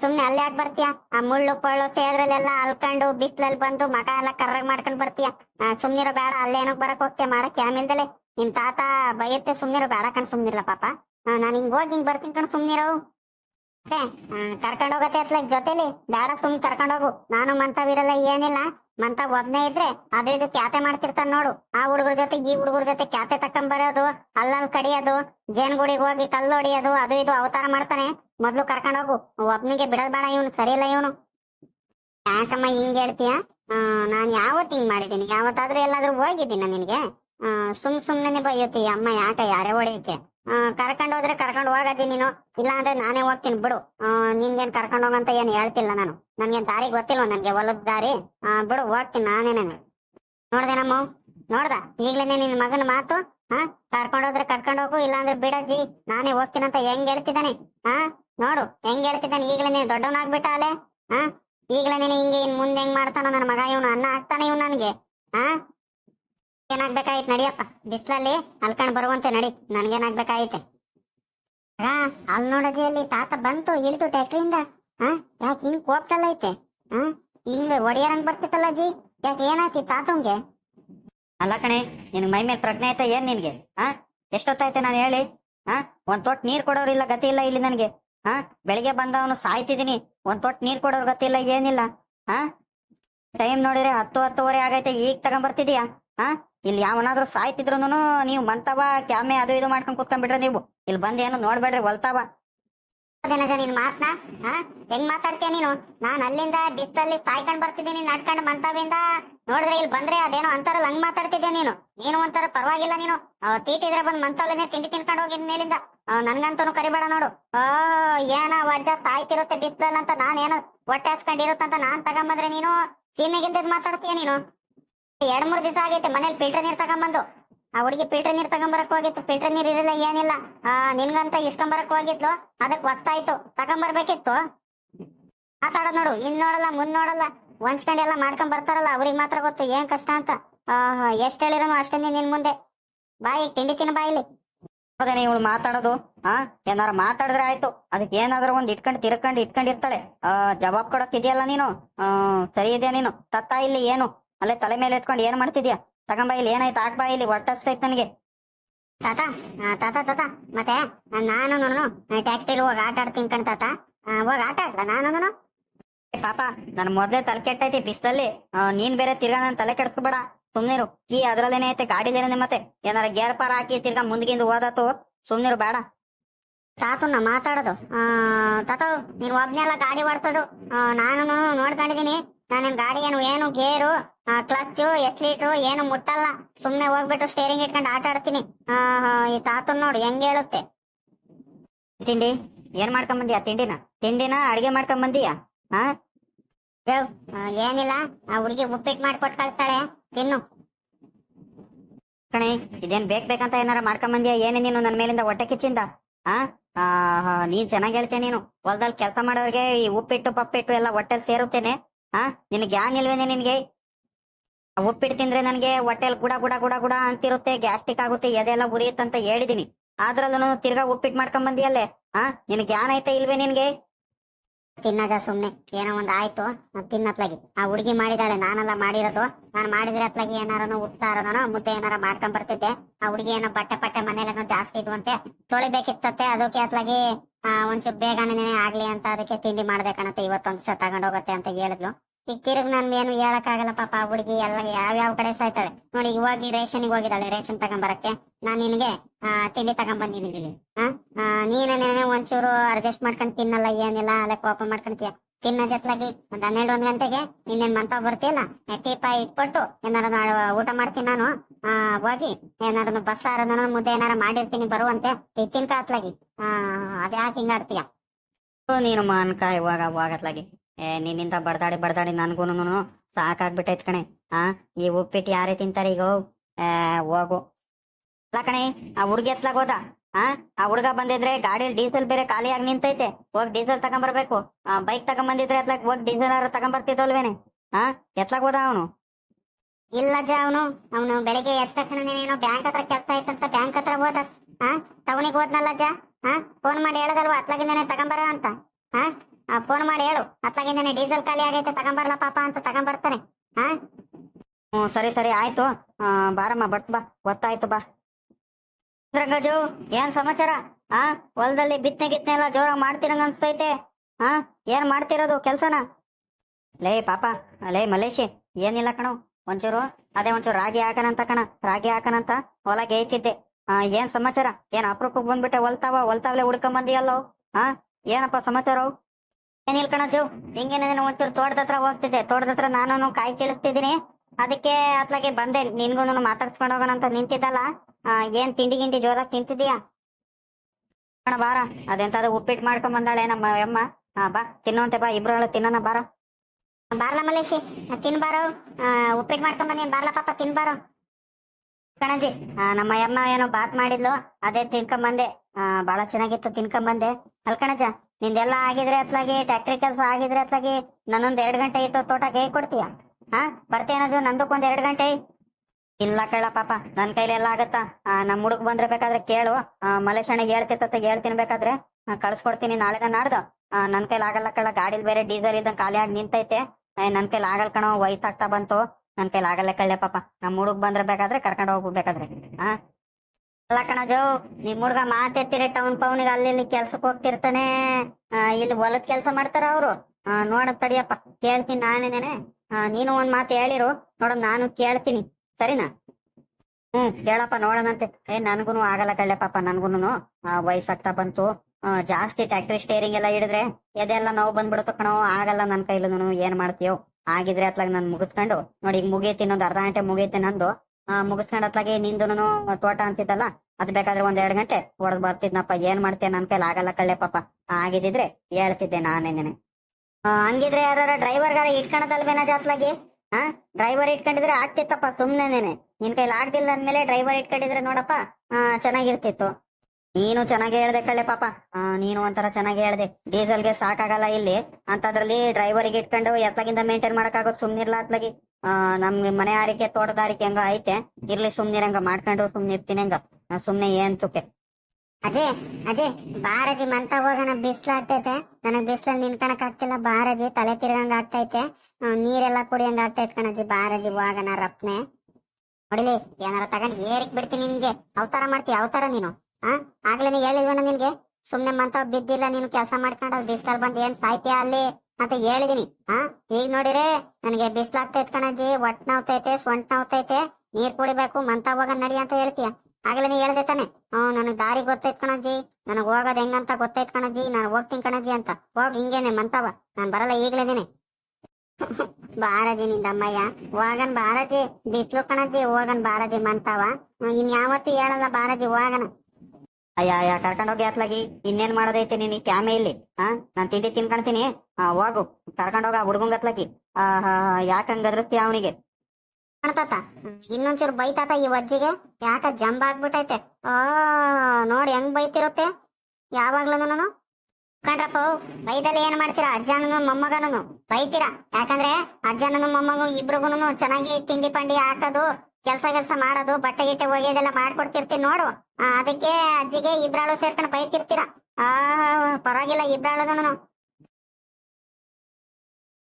ಸುಮ್ನೆ ಅಲ್ಲೇ ಯಾಕೆ ಬರ್ತೀಯ. ಆ ಮುಳ್ಳು ಪಳ್ಳು ಸೇದ್ರಲ್ಲೆಲ್ಲ ಅಲ್ಕೊಂಡು ಬಿಸ್ಲಲ್ಲಿ ಬಂದು ಮಠ ಎಲ್ಲ ಕರ್ರಗ್ ಮಾಡ್ಕೊಂಡು ಬರ್ತೀಯ. ಸುಮ್ನಿರ ಬೇಡ ಅಲ್ಲೇ ಏನೋ ಬರಕ್ ಹೋಗ್ತೀಯ. ಮಾಡಕ್ಕೆ ಆಮೇಲ್ದಲೆ ನಿಮ್ ತಾತ ಬೈಯತ್ತೆ ಸುಮ್ನಿರೋ ಬೇಡ ಕಣ್ ಸುಮ್ನಿರ್ಲ ಪಾಪ. ನಾನು ಹಿಂಗ್ ಹೋಗಿ ಹಿಂಗ್ ಬರ್ತೀನಿ ಕಣ್ ಸುಮ್ನಿರೋ. ಮತ್ತೆ ಕರ್ಕೊಂಡ್ ಹೋಗತ್ತೆ ಜೊತೆಲಿ. ಬೇಡ, ಸುಮ್ ಕರ್ಕೊಂಡ್ ಹೋಗು. ನಾನು ಮಂತವಿರಲ್ಲ ಏನಿಲ್ಲ. ಮಂತ ಒಬ್ನೇ ಇದ್ರೆ ಅದ್ರ ಇದು ಕ್ಯಾತೆ ಮಾಡ್ತಿರ್ತಾನ ನೋಡು. ಆ ಹುಡುಗರ ಜೊತೆ, ಈ ಹುಡುಗರ ಜೊತೆ ಕ್ಯಾತೆ ತಕೊಂಡ್ ಬರೋದು, ಅಲ್ಲಲ್ಲಿ ಕಡಿಯೋದು, ಜೇನ್ಗುಡಿಗೆ ಹೋಗಿ ಕಲ್ಲು ಹೊಡಿಯೋದು, ಅದು ಇದು ಅವತಾರ ಮಾಡ್ತಾನೆ. ಮೊದ್ಲು ಕರ್ಕೊಂಡ್ ಹೋಗು. ಒಬ್ನಿಗೆ ಬಿಡಲ್ಬೇಡ ಬೇಡ ಇವನು ಸರಿಯಿಲ್ಲ ಇವನು. ಯಾಕಮ್ಮ ಹಿಂಗ್ ಹೇಳ್ತೀಯ? ನಾನ್ ಯಾವತ್ ಹಿಂಗ್ ಮಾಡಿದೀನಿ ಯಾವತ್ತಾದ್ರೂ ಎಲ್ಲಾದ್ರೂ ಹೋಗಿದ್ದೀನ ನಿನ್ಗೆ? ಸುಮ್ ಸುಮ್ನೆ ಬೈಯುತ್ತಿ. ಅಮ್ಮ ಯಾಕ, ಯಾರೇ ಹೊಡೆಯಕ್ಕೆ? ಕರ್ಕೊಂಡ್ ಹೋದ್ರೆ ಕರ್ಕೊಂಡು ಹೋಗದಿ ನೀನು. ಇಲ್ಲ ಅಂದ್ರೆ ನಾನೇ ಹೋಗ್ತೀನಿ, ಬಿಡು. ನಿನ್ಗೇನ್ ಕರ್ಕೊಂಡ್ ಹೋಗಂತ ಏನ್ ಹೇಳ್ತಿಲ್ಲ ನಾನು. ನನ್ಗೇನ್ ದಾರಿ ಗೊತ್ತಿಲ್ವ ನನ್ಗೆ ಹೊಲದ ದಾರಿ? ಬಿಡು, ಹೋಗ್ತೀನಿ ನಾನೇನೆ ನೋಡ್ದೆ ನಮ್ಮ ನೋಡ್ದ? ಈಗ್ಲೇನೆ ನಿನ್ ಮಗನ ಮಾತು? ಹಾ ಕರ್ಕೊಂಡ್ ಹೋದ್ರೆ ಕರ್ಕೊಂಡ್ ಹೋಗು ಇಲ್ಲ ಅಂದ್ರೆ ಬಿಡದಿ. ನಾನೇ ಹೋಗ್ತೀನಂತ ಹೆಂಗ್ ಹೇಳ್ತಿದ್ದಾನೆ? ಹಾ ನೋಡು, ಹೆಂಗ್ ಹೇಳ್ತಿದ್ದಾನೆ? ಈಗ್ಲೇನೆ ದೊಡ್ಡವನಾಗ್ಬಿಟ್ಟ ಅಲೆ ಹಾ ಈಗ್ಲೇನೆ ಹಿಂಗೆ ಇನ್ ಮುಂದೆ ಹೆಂಗ್ ಮಾಡ್ತಾನೋ? ನನ್ನ ಮಗ ಇವನು ಅನ್ನ ಹಾಕ್ತಾನೆ ಇವ್ ನನ್ಗೆ. ಹಾ ಏನಾಗ್ಬೇಕಾಯ್ತು ನಡಿಯಪ್ಪ? ಬಿಸ್ಲಲ್ಲಿ ಅಲ್ಕಂಡ್ ಬರುವಂತೆ ನಡಿ. ನನ್ಗೇನಾಗ್ಬೇಕಾಯ್ತೆ ಹಾ, ಅಲ್ಲಿ ನೋಡಜಿ ಅಲ್ಲಿ ತಾತ ಬಂತು, ಇಳಿದು ಟ್ಯಾಕ್ಟ್ರಿಯಿಂದ. ಹಾ, ಯಾಕೆ ಹಿಂಗ್ ಕೋಪ್ತಲ್ಲ ಐತೆ? ಹಾ, ಹಿಂಗ್ ಒಡೆಯರಂಗ್ ಬರ್ತಿತ್ತಲ್ಲ ಅಜ್ಜಿ? ಯಾಕೆ ಏನಾಯ್ತಿ ತಾತಂಗೆ? ಅಲ್ಲ ಕಣೆ ನಿನ್ ಮೈ ಮೇಲೆ ಪ್ರಜ್ಞೆ ಆಯ್ತಾ ಏನ್ ನಿನ್ಗೆ? ಹಾ, ಎಷ್ಟೊತ್ತಾಯ್ತೆ ನಾನು ಹೇಳಿ? ಹಾ, ಒಂದ್ ತೊಟ್ ನೀರ್ ಕೊಡೋರಿಲ್ಲ ಗತಿ ಇಲ್ಲ ಇಲ್ಲಿ ನನ್ಗೆ. ಹಾ, ಬೆಳಿಗ್ಗೆ ಬಂದವನು ಸಾಯ್ತಿದೀನಿ. ಒಂದ್ ತೊಟ್ ನೀರ್ ಕೊಡೋರ್ ಗತಿ ಇಲ್ಲ, ಏನಿಲ್ಲ. ಹಾ, ಟೈಮ್ ನೋಡಿದ್ರೆ ಹತ್ತು ಹತ್ತುವರೆ ಆಗೈತೆ, ಈಗ ತಗೊಂಬರ್ತಿದೀಯಾ? ಹಾ ಇಲ್ಲಿ ಯಾವನಾದ್ರೂ ಸಾಯ್ತಿದ್ರು ನೀವು ಮಂತವ ಕ್ಯಾಮೆ ಅದು ಇದು ಮಾಡ್ಕೊಂಡ್ ಕುತ್ಕೊಂಡ್ಬಿಟ್ರೆ ನೀವು. ಇಲ್ಲಿ ಬಂದ್ ಏನು ನೋಡ್ಬೇಡ್ರಿ ಹೊಲ್ತಾವ ನಿನ್ ಮಾತ್ನ? ಹಾ ಹೆಂಗ್ ಮಾತಾಡ್ತೀಯ ನೀನು? ನಾನ್ ಅಲ್ಲಿಂದ ಬಿಸ್ತಲ್ಲಿ ಸಾಯ್ಕೊಂಡ್ ಬರ್ತಿದ್ದೀನಿ, ನಡ್ಕೊಂಡ್ ಮಂತಾವಿಂದ ನೋಡಿದ್ರೆ ಇಲ್ಲಿ ಬಂದ್ರೆ ಅದೇನೋ ಅಂತಾರಲ್ಲ, ಹಂಗ್ ಮಾತಾಡ್ತಿದ್ದೆ ನೀನು? ನೀನು ಒಂಥರ ಪರವಾಗಿಲ್ಲ ನೀನು. ತೀಟಿದ್ರೆ ಬಂದ್ ಮಂತಾವಲೇನೆ ತಿಂಡಿ ತಿನ್ಕೊಂಡು ಹೋಗಿದ್ ಮೇಲಿಂದ. ನನ್ಗಂತೂ ಕರಿಬೇಡ ನೋಡು. ಓ ಏನ ವಜ್ಜ ಸಾಯ್ತಿರುತ್ತೆ ಬಿಸ್ಲಲ್ಲ ಅಂತ ನಾನೇನೋ ಹೊಟ್ಟೆ ಹಸ್ಕೊಂಡಿರುತ್ತಂತ ನಾನ್ ತಗೊಂಬಂದ್ರೆ ನೀನು? ಸೀಮೆಗಿಲ್ದ ಮಾತಾಡ್ತೀಯ ನೀನು? ಎರಡ್, ಮೂರ್ ದಿವಸ ಆಗೈತೆ, ಮನೇಲಿ ಫಿಲ್ಟರ್ ನೀರ್ ತಗೊಂಬಂದು. ಆ ಹುಡುಗಿ ಫಿಲ್ಟರ್ ನೀರ್ ತಗೊಂಬರಕ್ ಹೋಗಿತ್ತು ಫಿಲ್ಟರ್ ನೀರ್ ಇರಲಿಲ್ಲ, ಏನಿಲ್ಲ. ಆ, ನಿನ್ಗಂತ ಇಸ್ಕೊಂಬರಕ್ ಹೋಗಿತ್ತು ಅದಕ್ ಒತ್ತಾಯ್ತು, ತಗೊಂಬರ್ಬೇಕಿತ್ತು. ಮಾತಾಡ ನೋಡು, ಇನ್ ನೋಡಲ್ಲ ಮುಂದ್ ನೋಡಲ್ಲ, ಹೊಂಚ್ಕೊಂಡ್ ಎಲ್ಲ ಮಾಡ್ಕೊಂಡ್ ಬರ್ತಾರಲ್ಲ, ಅವ್ರಿಗೆ ಮಾತ್ರ ಗೊತ್ತು, ಏನ್ ಕಷ್ಟ ಅಂತ. ಎಷ್ಟ್ ಹೇಳಿರೋನು ಅಷ್ಟೇ ನಿನ್ ಮುಂದೆ. ಬಾಯಿ ತಿಂಡಿ ತಿನ್ ಬಾಯಿಲಿ ಹೋಗನೆ ಇವಳು ಮಾತಾಡೋದು ಹಾ ಏನಾರ ಮಾತಾಡಿದ್ರೆ ಆಯ್ತು. ಅದಕ್ಕೆ ಏನಾದ್ರು ಒಂದ್ ಇಟ್ಕೊಂಡ್ ತಿರ್ಕೊಂಡ್ ಇಟ್ಕೊಂಡಿರ್ತಾಳೆ. ಆ, ಜವಾಬ್ ಕೊಡಕ್ ಇದೆಯಲ್ಲ ನೀನು? ಆ, ಸರಿ ಇದೆಯಾ ನೀನು? ತತ್ತ ಇಲ್ಲಿ ಏನು? ಅಲ್ಲೇ ತಲೆ ಮೇಲೆ ಎತ್ಕೊಂಡು ಏನ್ ಮಾಡ್ತಿದ್ಯಾ? ತಗೊಂಬ ಇಲ್ಲಿ ಏನಾಯ್ತು? ಹಾಕ್ಬಾ ಇಲ್ಲಿ ಒಟ್ಟಸ್ತೈತ್ ನನಗೆ. ತಾತ ತಾತ ತಾತ ಮತ್ತೆ ನಾನು ಟ್ಯಾಕ್ಟರಿ ಹೋಗಿ ಆಟ ಆಡ್ತೀನಿ ಕಣ್ ತಾತ. ಹೋಗಿ ಆಟ ಆಡ್ಲ? ನಾನು ಪಾಪ ನನ್ ಮೊದ್ಲೇ ತಲೆ ಕೆಟ್ಟೈತಿ ಬಿಸ್ಲಲ್ಲಿ. ಆ, ನೀನ್ ಬೇರೆ ತಿರ್ಗಾ ನನ್ ತಲೆ ಕೆಡ್ಸ್ಕೊಬೇಡ ಸುಮ್ನಿರು ಈ ಅದ್ರಲ್ಲೇನೆ ಐತೆ ಗಾಡಿಲೇನೆ ಮತ್ತೆ? ಏನಾರ ಗೇರ್ ಪಾರ್ ಹಾಕಿ ತಿರ್ಗಾ ಮುಂದ್ಗಿಂದ ಓದಾತು ಸುಮ್ನಿರು ಬೇಡ. ತಾತನ್ನ ಮಾತಾಡೋದು. ತಾತ ನೀನ್ ಒಬ್ನೆಲ್ಲ ಗಾಡಿ ಓಡ್ಸೋದು. ನಾನು ನೋಡ್ಕೊಂಡಿದೀನಿ. ನಾನೇನ್ ಗಾಡಿ ಏನು ಏನು ಗೇರು ಕ್ಲಚ್ ಎಸ್ಲೀಟ್ರು ಏನು ಮುಟ್ಟಲ್ಲ. ಸುಮ್ನೆ ಹೋಗ್ಬಿಟ್ಟು ಸ್ಟೇರಿಂಗ್ ಇಟ್ಕೊಂಡು ಆಟ ಆಡ್ತೀನಿ. ಆ, ಆ, ಈ ತಾತನ್ ನೋಡು ಹೆಂಗ್ ಹೇಳುತ್ತೆ. ತಿಂಡಿ ಏನ್ ಮಾಡ್ಕೊಂಡ್ ಬಂದಿಯಾ ತಿಂಡಿನ? ತಿಂಡಿನ ಅಡಿಗೆ ಮಾಡ್ಕೊಂಡ್ ಬಂದಿಯಾ ಹಾ ಆ, ಏನಿಲ್ಲ. ಆ ಹುಡುಗಿ ಉಪ್ಪಿಟ್ಟು ಮಾಡ್ಕೊಟ್ ಕಳ್ತಾಳೆ ತಿನ್ನು. ಕಣೆ ಇದೇನ್ ಬೇಕ್ ಬೇಕಂತ ಏನಾರ ಮಾಡ್ಕೊಂಡ್ ಬಂದಿಯಾ ಏನೇ ನೀನು ನನ್ ಮೇಲಿಂದ ಹೊಟ್ಟೆ ಕಿಚ್ಚಿಂದ? ಹಾ ಆ, ಆ, ನೀನ್ ಚೆನ್ನಾಗ್ ಹೇಳ್ತೇನೆ ನೀನು. ಹೊಲದಲ್ಲಿ ಕೆಲಸ ಮಾಡೋರ್ಗೆ ಈ ಉಪ್ಪಿಟ್ಟು ಪಪ್ಪಿಟ್ಟು ಎಲ್ಲ ಹೊಟ್ಟೆಲ್ ಸೇರುತ್ತೇನೆ. ಹಾ ನಿನಗೆ ಯಾನ್ ಇಲ್ವೇನೆ ನಿನ್ಗೆ? ಆ ಉಪ್ಪಿಟ್ಟು ತಿಂದ್ರೆ ನನಗೆ ಹೊಟ್ಟೆಲ್ ಗುಡ ಗುಡ ಗುಡ ಅಂತಿರುತ್ತೆ ಗ್ಯಾಸ್ಟಿಕ್ ಆಗುತ್ತೆ ಎದೆಲ್ಲ ಉರಿಯುತ್ತಂತ ಹೇಳಿದೀನಿ. ಅದ್ರಲ್ಲೂ ತಿರ್ಗಾ ಉಪ್ಪಿಟ್ಟು ಮಾಡ್ಕೊಂಡ್ ಬಂದಿಯಲ್ಲೇ ಹಾ ನಿನ್ ಜ್ಞಾನ ಐತೆ ಇಲ್ವೇ ನಿನ್ಗೆ? ತಿನ್ನದ ಸುಮ್ನೆ, ಏನೋ ಒಂದ್ ಆಯ್ತು, ನಾನ್ ತಿನ್ನತ್ಲಾಗಿ. ಆ ಹುಡುಗಿ ಮಾಡಿದಾಳೆ, ನಾನೆಲ್ಲ ಮಾಡಿರೋದು. ನಾನ್ ಮಾಡಿದ್ರೆ ಅತ್ಲಾಗಿ ಏನಾರನು ಉಪ್ತಾರನೋ ಮುದ್ದೆ ಏನಾರ ಮಾಡ್ಕೊಂಡ್ ಬರ್ತಿದ್ದೆ ಆ ಹುಡುಗಿ ಏನೋ ಬಟ್ಟೆ ಪಟ್ಟೆ ಮನೇಲೇನೋ ಜಾಸ್ತಿ ಇದ್ವಂತೆ ತೊಳಿಬೇಕಿತ್ತತ್ತೆ ಅದಕ್ಕೆ ಅತ್ಲಾಗಿ ಒಂಚೂರು ಬೇಗನೆ ಆಗ್ಲಿ ಅಂತ ಅದಕ್ಕೆ ತಿಂಡಿ ಮಾಡ್ದೆ ಕಣತ್ತೆ, ಇವತ್ತೊಂದ್ ದಿವಸ ತಗೊಂಡ್ ಹೋಗತ್ತೆ ಅಂತ ಹೇಳಿದ್ಲು. ಈಗ ತಿರುಗ್ ನನ್ ಏನು ಹೇಳಕ್ಕಾಗಲ್ಲ ಪಾಪ ಆ ಹುಡುಗಿ ಎಲ್ಲ ಯಾವ ಯಾವ ಕಡೆ ಸಾಯ್ತಾಳೆ. ನೋಡಿ ಇವಾಗ ರೇಷನ್ಗೆ ಹೋಗಿದ್ದಾಳೆ ರೇಷನ್ ತಗೊಂಬರಕ್ಕೆ. ನಾನ್ ನಿನಗೆ ತಿಂಡಿ ತಗೊಂಡ್ ಬಂದಿದ್ದೀನಿ ಇಲ್ಲಿ. ಆ ಆ, ಒಂಚೂರು ಅಡ್ಜಸ್ಟ್ ಮಾಡ್ಕೊಂಡು ತಿನ್ನಲ್ಲ ಏನಿಲ್ಲ ಅಲ್ಲ ಕೋಪ ಮಾಡ್ಕೊಂತೀಯ ತಿನ್ನ ಜೊತ್ಲಾಗಿ ಒಂದ್ ಹನ್ನೆರಡು ಒಂದ್ ಗಂಟೆಗೆ ನಿನ್ನೆ ಮಂತ ಬರ್ತೀಯಲ್ಲ ಟೀಪ ಇಟ್ಬಿಟ್ಟು ಏನಾರ ಊಟ ಮಾಡ್ತೀನಿ ನಾನು. ಆ ಹೋಗಿ ಏನಾರ ಬಸ್ಸಾರ ಮುದ್ದೆ ಏನಾರ ಮಾಡಿರ್ತೀನಿ ಬರುವಂತೆ ತಿನ್ಕ ಹತ್ಲಾಗಿ ಆ ಅದ್ಯಾಕೆ ಹಿಂಗಾಡ್ತೀಯ? ನೀನು ಮಾನ್ಕ ಇವಾಗ ಹೋಗತ್ಲಾಗಿ ಏ ನಿನ್ನಿಂದ ಬಡದಾಡಿ ಬಡದಾಡಿ ನನ್ಗೂನು ಸಾಕಾಗ್ಬಿಟ್ಟೈತ್ ಕಣೆ. ಆ, ಈ ಉಪ್ಪಿಟ್ಟು ಯಾರೇ ತಿಂತಾರೆ ಈಗ? ಹೋಗು. ಅಲ್ಲ ಕಣೆ, ಆ ಹುಡ್ಗಿ ಎತ್ಲಾಗ ಹೋದ? ಆ ಆ ಹುಡ್ಗ ಬಂದಿದ್ರೆ ಗಾಡಿಯಲ್ಲಿ ಡೀಸೆಲ್ ಬೇರೆ ಖಾಲಿಯಾಗಿ ನಿಂತೈತೆ. ಹೋಗಿ ಡೀಸೆಲ್ ತಗೊಂಬರ್ಬೇಕು. ಬೈಕ್ ತಗೊಂಬಂದಿದ್ರೆ ಎತ್ಲಾಗ ಹೋಗಿ ಡೀಸೆಲ್ ಆರ ತಗೊಂಬರ್ತಿದ್ದಲ್ವೇನೆ. ಆ ಎತ್ಲಾಗ ಹೋದ ಅವನು? ಇಲ್ಲಜ್ಜ ಅವನು. ಅವನು ಬೆಳಿಗ್ಗೆ ಎದ್ದ ತಕ್ಷಣ ಏನೋ ಬ್ಯಾಂಕ್ ಹತ್ರ ಕೆಲಸ ಆಯ್ತಂತ ಬ್ಯಾಂಕ್ ಹತ್ರ ಹೋದ. ಹಾ ಟೌನಿಗೆ ಹೋದ್ನಲ್ಲಜ್ಜ ಹಾ ಫೋನ್ ಮಾಡಿ ಹೇಳದಲ್ವಾ? ಅತ್ಲಾಗಿಂದಾನೆ ತಗೊಂಬರ ಅಂತ. ಹಾ ಫೋನ್ ಮಾಡಿ ಹೇಳು. ಅತ್ತಾಗಿಂದನೆ ಡೀಸೆಲ್ ಖಾಲಿ ಆಗೈತೆ ತಗೊಂಬರ್ಲ ಪಾಪ ಅಂತ ತಗೊಂಬರ್ತಾನೆ. ಹಾ ಹ್ಮ್ ಸರಿ ಸರಿ ಆಯ್ತು. ಆ, ಬಾರಮ್ಮ ಬಟ್ ಬಾ. ಗೊತ್ತಾಯ್ತು ಬಾ. ರಂಗಜು ಏನ್ ಸಮಾಚಾರ? ಹಾ ಹೊಲದಲ್ಲಿ ಬಿತ್ತನೆ ಗಿತ್ನೆ ಎಲ್ಲ ಜೋರಾಗಿ ಮಾಡ್ತಿರಂಗ ಅನ್ಸ್ತೈತೆ? ಹಾ ಏನ್ ಮಾಡ್ತಿರೋದು ಕೆಲ್ಸನ? ಲೇ ಪಾಪ ಲೇ ಮಲೇಶಿ ಏನಿಲ್ಲ ಕಣೋ. ಒಂಚೂರು ಅದೇ ಒಂಚೂರು ರಾಗಿ ಹಾಕನಂತ ಕಣ. ರಾಗಿ ಹಾಕನಂತ ಹೊಲ ಆ ಏನ್ ಸಮಾಚಾರ? ಏನ್ ಅಪರೂಪಕ್ಕೆ ಬಂದ್ಬಿಟ್ಟೆ ಹೊಲ್ತಾವ? ಹೊಲ್ತಾವಲೆ ಹುಡ್ಕೊಂಡ್ ಬಂದಿಯಲ್ಲೋ ಹಾ ಏನಪ್ಪ ಸಮಾಚಾರ ಏನಿಲ್ಲ ಹಿಂಗೆ ನಾನು ಒಂಚೂರು ತೋಟದ ಹತ್ರ ಹೋಗ್ತಿದ್ದೆ. ತೋಟದ ಹತ್ರ ನಾನು ಕಾಯಿ ಕೀಳಿಸ್ತಿದ್ದೀನಿ. ಅದಕ್ಕೆ ಅತ್ಲಾಗೆ ಬಂದೆ. ನಿನ್ಗೂ ಮಾತಾಡ್ಸ್ಕೊಂಡು ಹೋಗೋಣ ಅಂತ ನಿಂತಿದ್ದಲ್ಲ. ಏನ್ ತಿಂಡಿ ಗಿಂಡಿ ಜೋರಾಗಿ ತಿಂತಿದ್ಯಾ? ಕಣ, ಬಾರ. ಅದೆಂತಾದ್ರು ಉಪ್ಪಿಟ್ಟು ಮಾಡ್ಕೊಂಡ್ ಬಂದಾಳೆ ನಮ್ಮ ಅಮ್ಮ ಹಾ ಬಾ, ತಿನ್ನೋಂತೆ ಬಾ. ಇಬ್ರು ತಿನ್ನೋಣ, ಬಾರ. ಬಾರ್ಲ ಮಲೇಶಿ ತಿನ್ಬಾರೋ ಉಪ್ಪಿಟ್ಟು ಮಾಡ್ಕೊಂಡ್ ಬಂದೇನ್ ಬಾರ್ಲ ಪಾಪ ತಿನ್ಬಾರೋ ಕಣಜಿ ನಮ್ಮ ಅಮ್ಮ ಏನೋ ಬಾತ್ ಮಾಡಿದ್ಲು. ಅದೇ ತಿನ್ಕೊಂಡ್ ಬಂದೆ ಬಹಳ ಚೆನ್ನಾಗಿತ್ತು ತಿನ್ಕೊಂಡ್ ಬಂದೆ ಅಲ್ ಕಣಜ? ನಿಂದೆಲ್ಲ ಆಗಿದ್ರೆ ಅತ್ಲಾಗಿ ಟ್ಯಾಕ್ಟ್ರಿ ಕೆಲಸ ಆಗಿದ್ರೆ ಅತ್ಲಾಗಿ ನನ್ನೊಂದು ಎರಡು ಗಂಟೆ ಇತ್ತು ತೋಟಕ್ಕೆ ಹೇಗ್ ಕೊಡ್ತೀಯ? ಹಾ? ಬರ್ತೇನದು ನಂದಕ್ಕೊಂದ್ ಎರಡು ಗಂಟೆ. ಇಲ್ಲ ಕೇಳ ಪಾಪ ನನ್ ಕೈಲೆಲ್ಲ ಆಗತ್ತಾ? ಆ, ನಮ್ ಹುಡುಗ ಬಂದ್ರೆ ಬೇಕಾದ್ರೆ ಕೇಳು. ಮಲೇಶಣ್ಣ ಹೇಳ್ತಿತ್ತ ಹೇಳ್ತೀನಿ ಬೇಕಾದ್ರೆ ಕಳ್ಸ್ಕೊಡ್ತೀನಿ ನಾಳೆದ ನಾಡ್ದು. ಆ, ನನ್ ಕೈಲಿ ಆಗಲ್ಲ ಕಳ ಗಾಡಿಲ್ ಬೇರೆ ಡೀಸೆಲ್ ಖಾಲಿ ಖಾಲಿಯಾಗಿ ನಿಂತೈತೆ. ನನ್ನ ನನ್ ಕೈಲಿ ಆಗಲ್ ಕಣೋ ವಯಸ್ಸಾಗ್ತಾ ಬಂತು. ನನ್ ಕೈಲಿ ಆಗಲ್ಲ ಕಳ್ಳೆ ಪಾಪ. ನಮ್ ಹುಡುಗ ಬಂದ್ರೆ ಬೇಕಾದ್ರೆ ಕರ್ಕೊಂಡು ಹೋಗ್ಬೇಕಾದ್ರೆ. ಆ? ಅಲ್ಲ ಕಣಜು ನಿಮ್ ಹುಡ್ಗ ಮಾತೆತ್ತಿರಿ ಟೌನ್ ಪೌನಿಗೆ ಅಲ್ಲಿ ಇಲ್ಲಿ ಕೆಲ್ಸಕ್ಕೆ ಹೋಗ್ತಿರ್ತಾನೆ. ಇಲ್ಲಿ ಹೊಲದ ಕೆಲಸ ಮಾಡ್ತಾರ ಅವ್ರು. ನೋಡ ತಡಿಯಪ್ಪ, ಕೇಳ್ತೀನಿ ನಾನೇನೇನೆ ನೀನು. ಒಂದ್ ಮಾತು ಹೇಳಿರು ನೋಡ ನಾನು ಕೇಳ್ತೀನಿ, ಸರಿನಾ? ಹ್ಮ್ ಕೇಳಪ್ಪ ನೋಡೋಣಂತೆ ಏ, ನನ್ಗುನು ಆಗಲ್ಲ ಕಳ್ಳೆ ಪಾಪ ಆ ವಯಸ್ಸಾಗ್ತಾ ಬಂತು. ಜಾಸ್ತಿ ಟ್ಯಾಕ್ಟ್ರಿ ಸ್ಟೇರಿಂಗ್ ಎಲ್ಲ ಹಿಡಿದ್ರೆ ಎದೆಲ್ಲ ನೋವು ಬಂದ್ಬಿಡುತ್ತ ಕಣೋ, ಆಗಲ್ಲ ನನ್ ಕೈಲೂ ಏನ್ ಮಾಡ್ತೀಯೋ. ಆಗಿದ್ರೆ ಅತ್ಲಾಗ ನಾನು ಮುಗಿಸ್ಕೊಂಡು ನೋಡಿ ಈಗ ಮುಗಿಯತಿ ಇನ್ನೊಂದ್ ಅರ್ಧ ಗಂಟೆ ಮುಗಿಯತ್ತೆ ನಂದು. ಆ, ಮುಗಿಸ್ಕೊಂಡ್ ಅತ್ಲಾಗೆ ನಿಂದುನು ತೋಟ ಅಂತಿದ್ದಲ್ಲ ಅದ್ ಬೇಕಾದ್ರೆ ಒಂದ್ ಎರಡ್ ಗಂಟೆ ಹೊಡೆದ್ ಬರ್ತಿದ್ನಪ್ಪ ಏನ್ ಮಾಡ್ತೇನೆ ನನ್ ಕೈಲಿ ಆಗಲ್ಲ ಕಳ್ಳೆ ಪಾಪ ಆಗಿದ್ದಿದ್ರೆ ಹೇಳ್ತಿದ್ದೆ ನಾನೇ ಆ, ಹಂಗಿದ್ರೆ ಯಾರ ಡ್ರೈವರ್ ಗಾರ ಇಟ್ಕೊಳದಲ್ವೇನ ಜಾತ್ಲಾಗಿ? ಹಾ ಡ್ರೈವರ್ ಇಟ್ಕೊಂಡಿದ್ರೆ ಆಗ್ತಿತ್ತಪ್ಪ ಸುಮ್ನೆ ನಿನ್. ಕೈಲಿ ಆಗ್ತಿಲ್ಲ ಅಂದ್ಮೇಲೆ ಡ್ರೈವರ್ ಇಟ್ಕೊಂಡಿದ್ರೆ ನೋಡಪ್ಪ ಚೆನ್ನಾಗಿರ್ತಿತ್ತು. ನೀನು ಚೆನ್ನಾಗಿ ಹೇಳ್ದೆ ಕಳ್ಳೆ ಪಾಪ. ನೀನು ಒಂಥರ ಚೆನ್ನಾಗಿ ಹೇಳ್ದೆ. ಡೀಸೆಲ್ಗೆ ಸಾಕಾಗಲ್ಲ ಇಲ್ಲಿ. ಅಂತದ್ರಲ್ಲಿ ಡ್ರೈವರಿಗೆ ಇಟ್ಕೊಂಡು ಎತ್ಲಾಗಿಂದ ಮೇಂಟೈನ್ ಮಾಡಕ್ಕಾಗೋದು ಸುಮ್ನಿರ್ಲ ಅತ್ಲಾಗಿ ನಮ್ಗೆ ಮನೆ ಆರಿಕೆ ತೋಟದಾರಿಕೆ ಹಂಗ ಐತೆ. ಇರ್ಲಿ ಸುಮ್ನಿರಂಗ ಮಾಡ್ಕೊಂಡು ಸುಮ್ನಿರ್ತೀನಿ ಹಂಗ. ಸುಮ್ನೆ ಏನ್ ತುಕೆ ಅಜಯ್ ಅಜಯ್ ಬಾರಜಿ, ಮಂತ ಹೋಗೋಣ ಬಿಸ್ಲಾಗ್ತೈತೆ ನನಗ್ ಬಿಸ್ಲಲ್ಲಿ ನಿನ್ಕಣಕ್ ಆಗ್ತಿಲ್ಲ ಬಾರಜಿ. ತಲೆ ತಿರ್ಗಂಗ ಆಗ್ತೈತೆ. ನೀರೆಲ್ಲ ಕುಡಿಯಂಗ ಆಗ್ತೈತೆ ಕಣಜಿ ಬಾರಜಿ ಹೋಗೋಣ ರಪ್ನೆ. ನೋಡಿಲಿ, ಏನಾರ ತಗೊಂಡ್ ಏರಿಕ್ ಬಿಡ್ತೀನಿ ನಿನ್ಗೆ. ಅವತಾರ ಮಾಡ್ತೀಯ ಅವತಾರ ನೀನು. ಆ ಆಗ್ಲೇನೆ ಹೇಳಿಲ್ವನ ನಿನ್ಗೆ ಸುಮ್ನೆ ಮಂತ ಬಿದ್ದಿಲ್ಲ, ನೀನು ಕೆಲಸ ಮಾಡ್ಕೊಂಡು ಬಿಸ್ಲಲ್ಲಿ ಬಂದ್ ಏನ್ ಸಾಯ್ತೀಯ ಅಲ್ಲಿ? ಅಂತ ಹೇಳಿದೀನಿ. ಹಾ? ಈಗ ನೋಡಿರೆ ನನಗೆ ಬಿಸ್ಲಾಗ್ತೈತ್ ಕಣಜ್ಜಿ ಒಟ್ ನೋವ್ತೈತೆ ಸೊಂಟ್ ನೋವ್ತೈತೆ ನೀರ್ ಕುಡಿಬೇಕು, ಮಂತ ಹೋಗ ನಡಿ ಅಂತ ಹೇಳ್ತೀಯ. ಆಗ್ಲೇನೆ ಹೇಳ್ದೆ ತಾನೆ. ಹ್ಮ್ ನನಗ್ ದಾರಿ ಗೊತ್ತೈತ್ ಕಣಜ್ಜಿ. ನನಗ್ ಹೋಗೋದ್ ಹೆಂಗಂತ ಗೊತ್ತೈತ್ ಕಣಜ್ಜಿ. ನಾನು ಹೋಗ್ತೀನಿ ಕಣಜ್ಜಿ ಅಂತ. ಹೋಗ್ ಹಿಂಗೇನೆ ಮಂತವ ನಾನ್ ಬರಲ್ಲ ಈಗ್ಲೇನೇನೆ ಬಾರಜಿ ನಿಂದಮ್ಮಯ್ಯ. ಹೋಗನ್ ಬಾರಜಿ ಬಿಸ್ಲು ಕಣಜ್ಜಿ, ಹೋಗನ್ ಬಾರಜಿ ಮಂತವ ಇನ್ ಯಾವತ್ತೂ ಹೇಳಲ್ಲ ಬಾರಜಿ ಹೋಗನ. ಅಯ್ಯ ಕರ್ಕೊಂಡೋಗಿ ಆತ್ಲಾಗಿ ಇನ್ನೇನ್ ಮಾಡೋದೈತೆ ನೀನ್ ಕ್ಯಾಮೆ ಇಲ್ಲಿ? ಹಾ ನಾನ್ ತಿಂಡಿ ತಿನ್ಕೊಂತೀನಿ. ಹಾ ಹೋಗು. ಕರ್ಕೊಂಡೋಗ ಹುಡುಗಂಗ್ ಅತ್ಲಾಗಿ ಆ ಯಾಕ ಗದ್ರಸ್ತೀಯ ಅವನಿಗೆ? ಕಾಣ್ತಾತ ಇನ್ನೊಂಚೂರು ಬೈತಾತ ಈ ಅಜ್ಜಿಗೆ ಯಾಕ ಜಂಬ ಆಗ್ಬಿಟ್ಟೈತೆ? ಓ ನೋಡಿ ಹೆಂಗ್ ಬೈತಿರುತ್ತೆ? ಯಾವಾಗ್ಲೂ ನಾನು ಕಂಡ್ರಪ್ಪ ಬೈದಲ್ಲಿ ಏನ್ ಮಾಡ್ತೀರಾ? ಅಜ್ಜನನು ಮೊಮ್ಮಗನೂ ಬೈತೀರಾ? ಯಾಕಂದ್ರೆ ಅಜ್ಜನನು ಮೊಮ್ಮಗು ಇಬ್ರಿಗೂನು ಚೆನ್ನಾಗಿ ತಿಂಡಿ ಪಂಡಿ ಹಾಕೋದು ಕೆಲ್ಸ ಕೆಲಸ ಮಾಡೋದು, ಬಟ್ಟೆ ಗಿಟ್ಟೆ ಒಗೆಯೋದೆಲ್ಲ ಮಾಡ್ಕೊಡ್ತಿರ್ತೀನಿ ನೋಡು. ಅದಕ್ಕೆ ಅಜ್ಜಿಗೆ ಇಬ್ರಾಳು ಸೇರ್ಕೊಂಡು ಬೈತಿರ್ತೀರಾ. ಆ, ಪರವಾಗಿಲ್ಲ ಇಬ್ರಾಳದನು